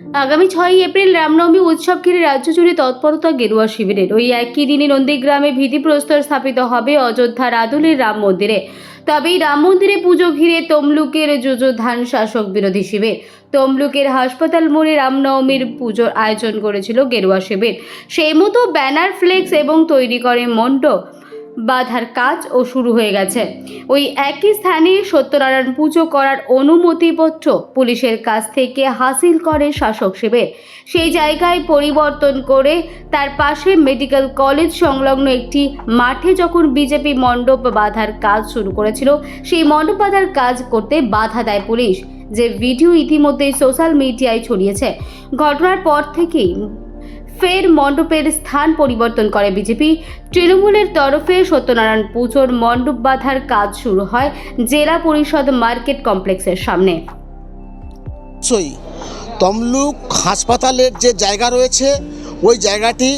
আগামী ছয়ই এপ্রিল রামনবমী উৎসব ঘিরে রাজ্য জুড়ে তৎপরতা গেরুয়া শিবিরের। ওই একই দিনে নন্দীগ্রামে ভিত্তিপ্রস্তর স্থাপিত হবে অযোধ্যার আদলের রাম মন্দিরে। তবেই রাম মন্দিরে পুজো ঘিরে তমলুকের যুযুধান শাসক বিরোধী শিবির। তমলুকের হাসপাতাল মোড়ে রামনবমীর পুজোর আয়োজন করেছিল গেরুয়া শিবির। সেই মতো ব্যানার ফ্লেক্স এবং তৈরি করে মণ্ডপ। বাধার কাজও শুরু হয়ে গেছে। ওই একই স্থানে সত্যনারায়ণ পুজো করার অনুমতিপত্র পুলিশের কাছ থেকে হাসিল করে শাসক শিবির। সেই জায়গায় পরিবর্তন করে তার পাশে মেডিকেল কলেজ সংলগ্ন একটি মাঠে যখন বিজেপি মণ্ডপ বাঁধার কাজ শুরু করেছিল, সেই মণ্ডপ বাঁধার কাজ করতে বাধা দেয় পুলিশ। যে ভিডিও ইতিমধ্যেই সোশ্যাল মিডিয়ায় ছড়িয়েছে। ঘটনার পর থেকেই ফের মণ্ডপের স্থান পরিবর্তন করে বিজেপি। তৃণমূলের তরফে সত্যনারায়ণ পুজোর মণ্ডপ বাঁধার কাজ শুরু হয় জেলা পরিষদ মার্কেট কমপ্লেক্সের সামনে। তমলুক হাসপাতালের যে জায়গা রয়েছে, ওই জায়গাটি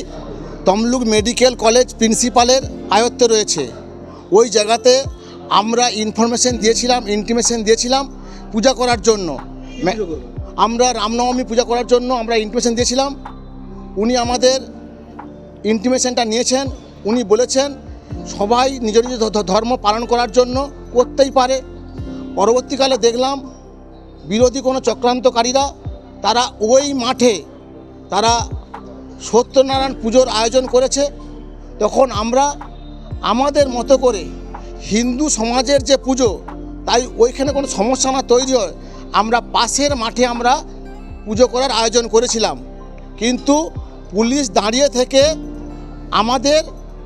তমলুক মেডিকেল কলেজ প্রিন্সিপালের আয়ত্তে রয়েছে। ওই জায়গাতে আমরা ইনফরমেশন দিয়েছিলাম, ইন্টিমেশন দিয়েছিলাম পূজা করার জন্য। আমরা রামনবমী পূজা করার জন্য আমরা ইনফরমেশন দিয়েছিলাম। উনি আমাদের ইন্টিমেশনটা নিয়েছেন, উনি বলেছেন, সবাই নিজ নিজ ধর্ম পালন করার জন্য করতেই পারে। পরবর্তীকালে দেখলাম, বিরোধী কোনো চক্রান্তকারীরা, তারা ওই মাঠে, তারা সত্যনারায়ণ পুজোর আয়োজন করেছে। তখন আমরা আমাদের মতো করে হিন্দু সমাজের যে পুজো, তাই ওইখানে কোনো সমস্যা না তৈরি হয়। আমরা পাশের মাঠে আমরা পুজো করার আয়োজন করেছিলাম। কিন্তু পুলিশ দাঁড়িয়ে থেকে আমাদের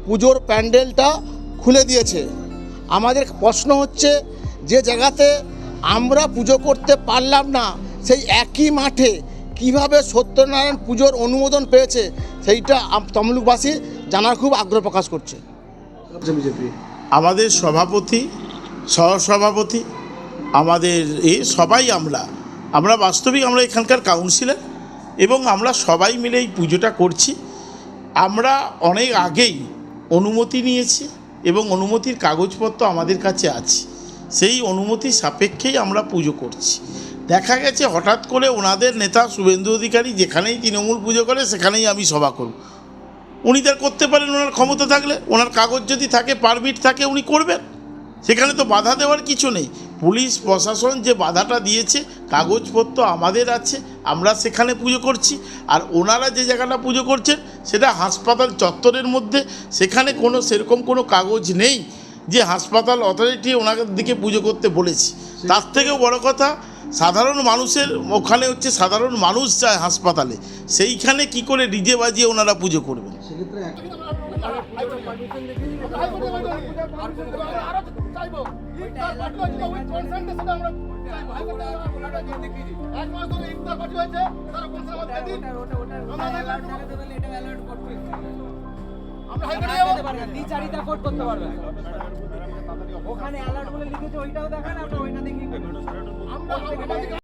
পুজোর প্যান্ডেলটা খুলে দিয়েছে। আমাদের প্রশ্ন হচ্ছে, যে জায়গাতে আমরা পুজো করতে পারলাম না, সেই একই মাঠে কীভাবে সত্যনারায়ণ পুজোর অনুমোদন পেয়েছে, সেইটা তমলুকবাসী জানার খুব আগ্রহ প্রকাশ করছে। আমাদের সভাপতি, সহসভাপতি, আমাদের এ সবাই আমরা। আমরা বাস্তবিক আমরা এখানকার কাউন্সিলর। এবং আমরা সবাই মিলে এই পুজোটা করছি। আমরা অনেক আগেই অনুমতি নিয়েছি এবং অনুমতির কাগজপত্র আমাদের কাছে আছে। সেই অনুমতি সাপেক্ষেই আমরা পুজো করছি। দেখা গেছে হঠাৎ করে ওনাদের নেতা শুভেন্দু অধিকারী যেখানেই তৃণমূল পুজো করে, সেখানেই আমি সভা করব। উনি তার করতে পারেন, ওনার ক্ষমতা থাকলে। ওনার কাগজ যদি থাকে, পারমিট থাকে, উনি করবেন। সেখানে তো বাধা দেওয়ার কিছু নেই। পুলিশ, প্রশাসন যে বাধাটা দিয়েছে, কাগজপত্র আমাদের আছে। আমরা সেখানে পুজো করছি, আর ওনারা যে জায়গাটা পুজো করছেন, সেটা হাসপাতাল চত্বরের মধ্যে। সেখানে কোনো সেরকম কোনো কাগজ নেই যে হাসপাতাল অথরিটি ওনাদের দিকে পুজো করতে বলেছি। তার থেকেও বড় কথা, সাধারণ মানুষের ওখানে হচ্ছে সাধারণ মানুষ যায় হাসপাতালে। সেইখানে কি করে ডিজে বাজিয়ে ওনারা পুজো করবেন? দ্বিচারিতা করতে। ওখানে অ্যালার্ট বলে লিখেছে ওইটাও দেখান আপনি ওইটা দেখি।